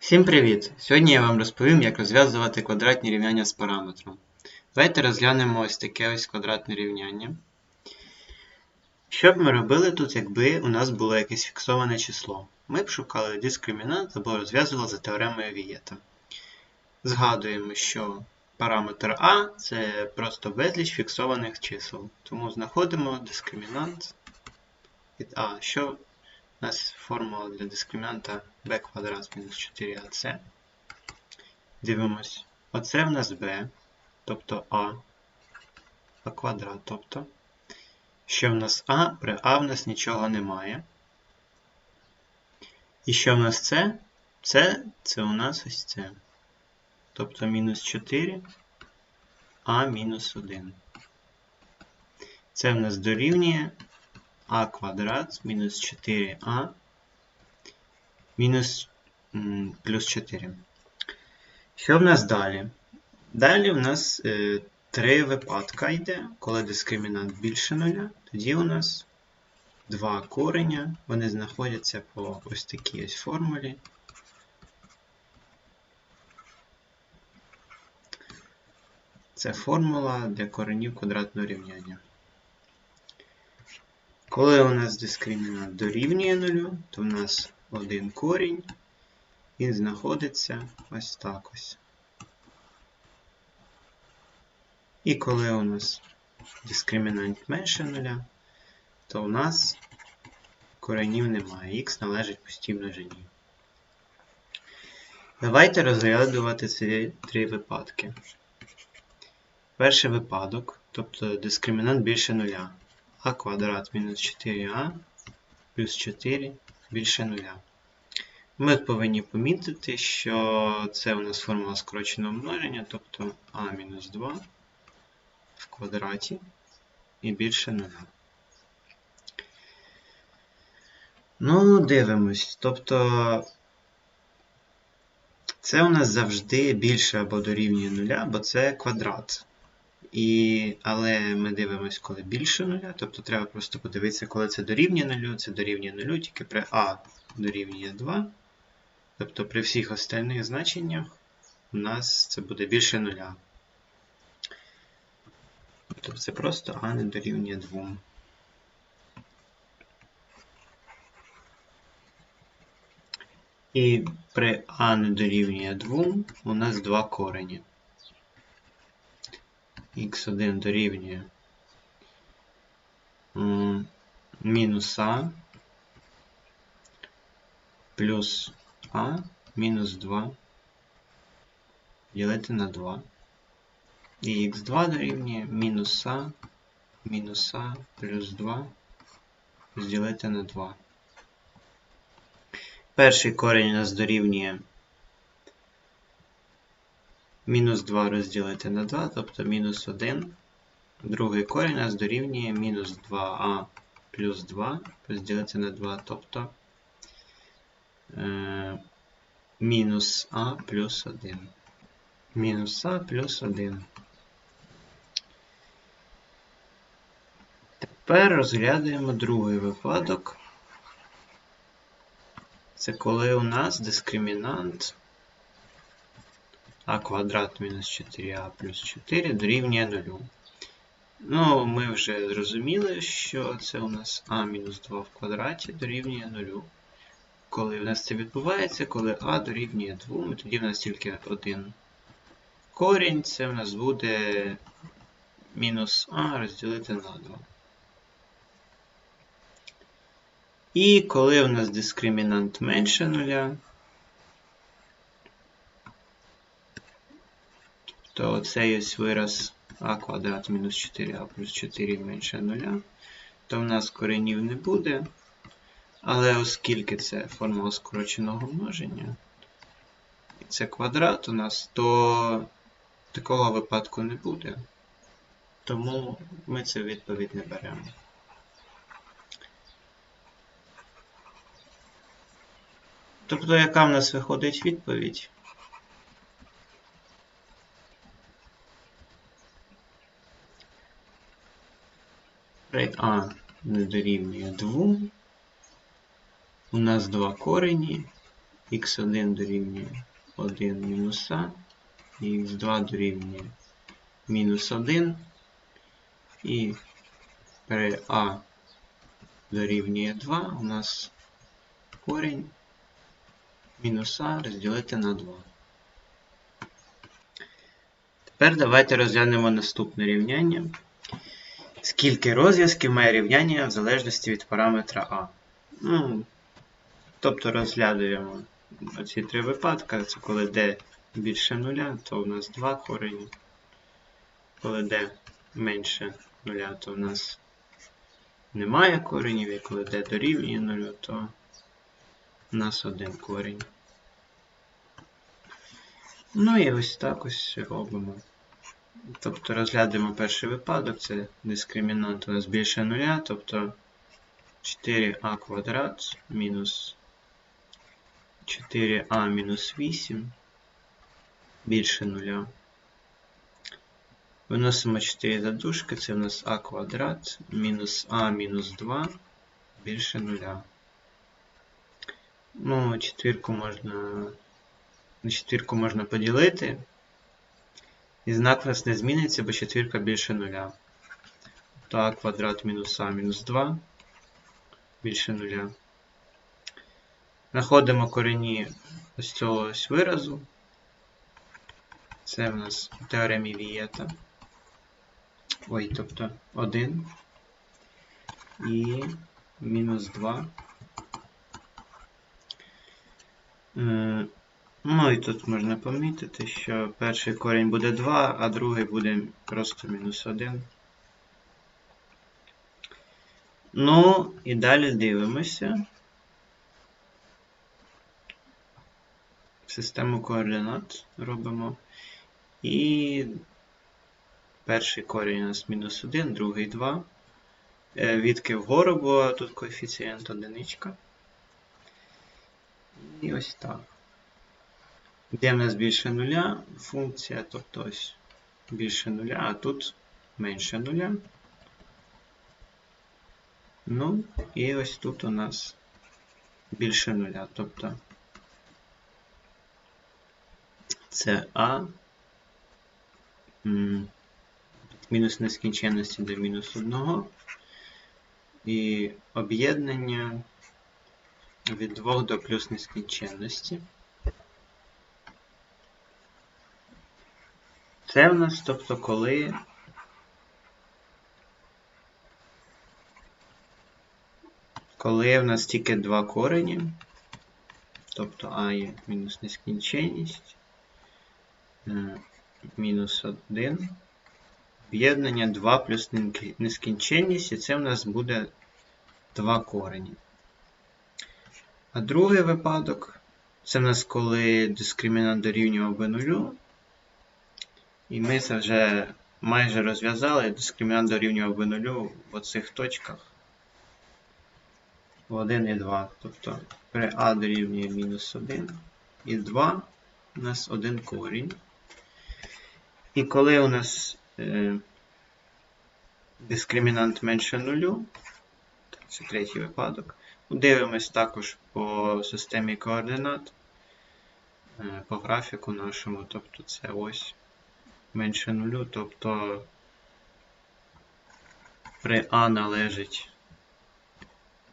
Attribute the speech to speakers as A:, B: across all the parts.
A: Всім привіт! Сьогодні я вам розповім, як розв'язувати квадратні рівняння з параметром. Давайте розглянемо ось таке ось квадратне рівняння. Що б ми робили тут, якби у нас було якесь фіксоване число? Ми б шукали дискримінант або розв'язували за теоремою Вієта. Згадуємо, що параметр А це просто безліч фіксованих чисел. Тому знаходимо дискримінант від А. Що у нас формула для дискримінанта b квадрат мінус 4ac. Дивимось. Оце в нас b, тобто а, а квадрат, тобто. Що в нас А, при А в нас нічого немає. І що в нас С? С це у нас ось це. Тобто мінус 4 а мінус 1. Це в нас дорівнює а квадрат мінус 4а мінус плюс 4. Що в нас далі? Далі у нас е, три випадка йде, коли дискримінант більше нуля. Тоді у нас два кореня, вони знаходяться по ось такій ось формулі. Це формула для коренів квадратного рівняння. Коли у нас дискримінант дорівнює нулю, то в нас один корінь, він знаходиться ось так ось. І коли у нас дискримінант менше нуля, то у нас коренів немає. Х належить пустій множині. Давайте розглядувати ці три випадки. Перший випадок, тобто дискримінант більше нуля а квадрат мінус 4а плюс 4 більше 0. Ми повинні помітити, що це у нас формула скороченого множення, тобто а мінус 2 в квадраті і більше 0. Ну, дивимось. Тобто це у нас завжди більше або дорівнює нуля, бо це квадрат. І, Але ми дивимося, коли більше нуля, тобто треба просто подивитися, коли це дорівнює нулю, це дорівнює нулю, тільки при А дорівнює 2. Тобто при всіх остальних значеннях у нас це буде більше нуля. Тобто це просто А не дорівнює 2. І при А не дорівнює 2 у нас два корені х1 дорівнює мінус а плюс а мінус 2 ділити на 2. І х2 дорівнює мінус а мінус а плюс 2 розділити на 2. Перший корінь у нас дорівнює Мінус 2 розділити на 2, тобто мінус 1. Другий корінь нас дорівнює мінус 2а плюс 2 розділити на 2, тобто е, мінус а плюс 1. Мінус а плюс 1. Тепер розглядуємо другий випадок. Це коли у нас дискримінант а квадрат мінус 4а плюс 4 дорівнює 0. Ну, ми вже зрозуміли, що це у нас а мінус 2 в квадраті дорівнює 0. Коли в нас це відбувається, коли а дорівнює 2, тоді в нас тільки один корінь, це в нас буде мінус а розділити на 2. І коли у нас дискримінант менше 0, то цей ось вираз а квадрат мінус 4а плюс 4 менше 0, то в нас коренів не буде. Але оскільки це формула скороченого множення, і це квадрат у нас, то такого випадку не буде. Тому ми цю відповідь не беремо. Тобто, яка в нас виходить відповідь? При А не дорівнює 2. У нас два корені. х1 дорівнює 1 мінус а, і х2 дорівнює мінус 1, і при а дорівнює 2 у нас корінь мінус а розділити на 2. Тепер давайте розглянемо наступне рівняння. Скільки розв'язків має рівняння в залежності від параметра А. Ну, тобто розглядуємо оці три випадки. Це коли d більше нуля, то у нас 2 корені. Коли d менше нуля, то у нас немає коренів, і коли d дорівнює нулю, то у нас один корінь. Ну і ось так ось робимо. Тобто розглянемо перший випадок, це дискримінант у нас більше нуля, тобто 4а квадрат мінус 4а мінус 8 більше нуля. Виносимо 4 задушки, це у нас а квадрат мінус а мінус 2 більше нуля. Ну, четвірку можна на четвірку можна поділити. І знак у нас не зміниться, бо четвірка більше нуля. А квадрат мінус а мінус 2 більше нуля. Знаходимо корені ось цього ось виразу. Це в нас у Вієта. Ой, тобто 1 і мінус 2. Ну і тут можна помітити, що перший корінь буде 2, а другий буде просто мінус 1. Ну, і далі дивимося. Систему координат робимо. І перший корінь у нас мінус 1, другий 2. Е, відки вгору, бо тут коефіцієнт одиничка. І ось так. Де в нас більше нуля функція, тобто ось більше нуля, а тут менше нуля. Ну, і ось тут у нас більше нуля. Тобто це А мінус нескінченності до мінус 1. І об'єднання від 2 до плюс нескінченності. Це в нас, тобто, коли коли в нас тільки два корені, тобто А є мінус нескінченність, е, мінус 1, об'єднання 2 плюс нескінченність, і це в нас буде два корені. А другий випадок це в нас коли дискримінант дорівнював b нулю, і ми це вже майже розв'язали. Дискримінант дорівнював b нулю в оцих точках. В 1 і 2. Тобто при А дорівнює мінус 1 і 2 у нас один корінь. І коли у нас е, дискримінант менше нулю, це третій випадок, дивимось також по системі координат, е, по графіку нашому, тобто це ось менше нулю, тобто при А належить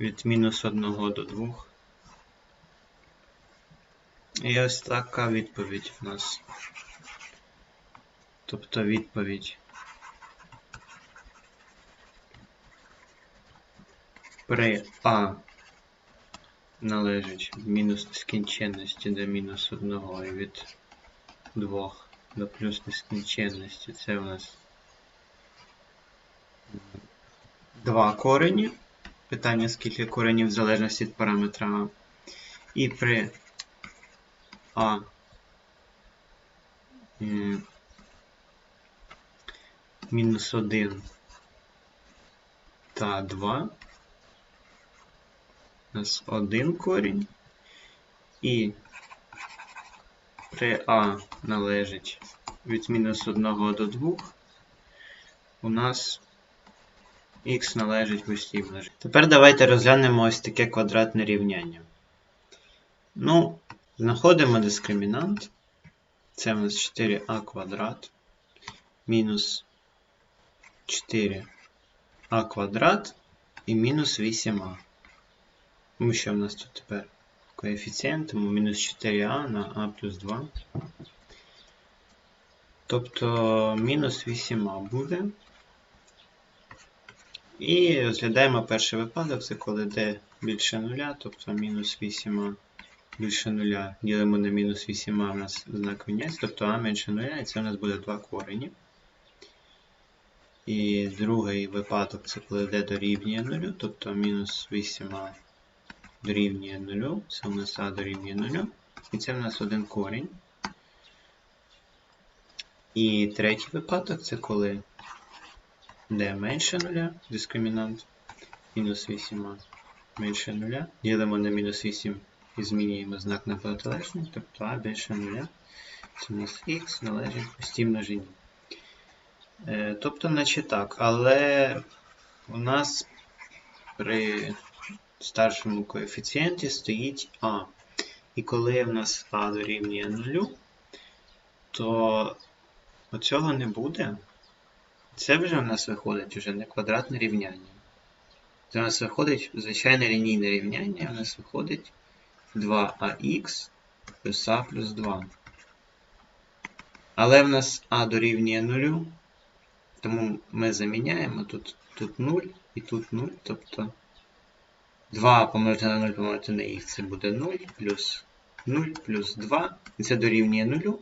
A: від мінус 1 до 2. І ось така відповідь в нас. Тобто відповідь при А належить від мінус нескінченності до мінус 1 і від 2 до плюс нескінченності. Це у нас два корені. Питання, скільки коренів в залежності від параметра А. І при А е, мінус 1 та 2. У нас один корінь. І при А належить від мінус 1 до 2, у нас х належить густій множині. Тепер давайте розглянемо ось таке квадратне рівняння. Ну, Знаходимо дискримінант. Це у нас 4а квадрат мінус 4а квадрат і мінус 8а. Тому що в нас тут тепер коефіцієнт, тому мінус 4а на а плюс 2. Тобто мінус 8а буде. І розглядаємо перший випадок, це коли d більше нуля, тобто мінус 8а більше нуля. Ділимо на мінус 8а у нас знак міняється, тобто а менше нуля, і це у нас буде 2 корені. І другий випадок це коли d дорівнює нулю, тобто мінус 8а дорівнює нулю, це у нас а дорівнює нулю, і це у нас один корінь. І третій випадок це коли d менше нуля, дискримінант, мінус 8а менше нуля. Ділимо на мінус 8 і змінюємо знак на протилежний, тобто а більше нуля. Це у нас х належить простій множині. Е, тобто, наче так, але у нас при старшому коефіцієнті стоїть а. І коли в нас а дорівнює нулю, то оцього не буде. Це вже в нас виходить вже не квадратне рівняння. Це у нас виходить звичайне лінійне рівняння, у нас виходить 2ах плюс а плюс 2. Але в нас а дорівнює 0, тому ми заміняємо тут, тут 0 і тут 0, тобто 2 помножити на 0 помножити на х це буде 0 плюс 0 плюс 2, і це дорівнює 0.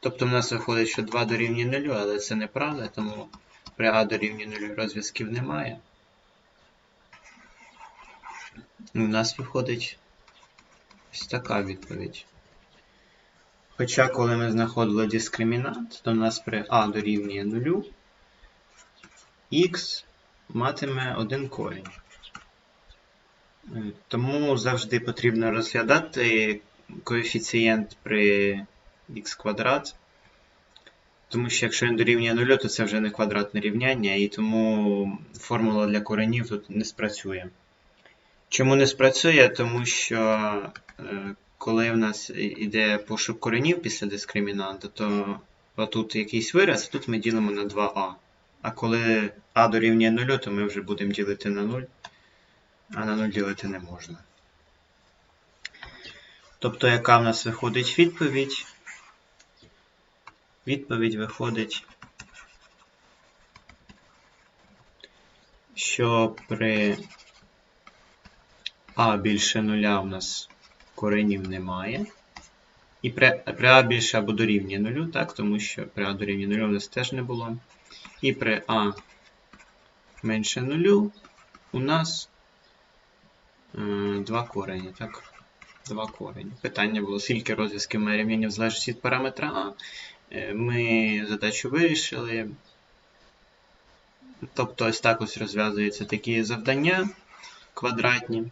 A: Тобто в нас виходить, що 2 дорівнює 0, але це неправда, тому при а дорівнює 0 розв'язків немає. У нас виходить ось така відповідь. Хоча, коли ми знаходили дискримінант, то у нас при а дорівнює 0, х матиме один корінь. Тому завжди потрібно розглядати коефіцієнт при х квадрат. Тому що якщо він дорівнює 0, то це вже не квадратне рівняння, і тому формула для коренів тут не спрацює. Чому не спрацює? Тому що е, коли в нас йде пошук коренів після дискримінанта, то отут якийсь вираз, тут ми ділимо на 2а. А коли а дорівнює 0, то ми вже будемо ділити на 0, а на 0 ділити не можна. Тобто, яка в нас виходить відповідь? Відповідь виходить, що при а більше нуля у нас коренів немає. І при, при а більше або дорівнює нулю, так, тому що при а дорівнює нулю у нас теж не було. І при а менше нулю у нас два корені. так? Два корені. Питання було, скільки розв'язків має рівняння залежить від параметра А. Е, Ми задачу вирішили. Тобто ось так ось розв'язуються такі завдання квадратні.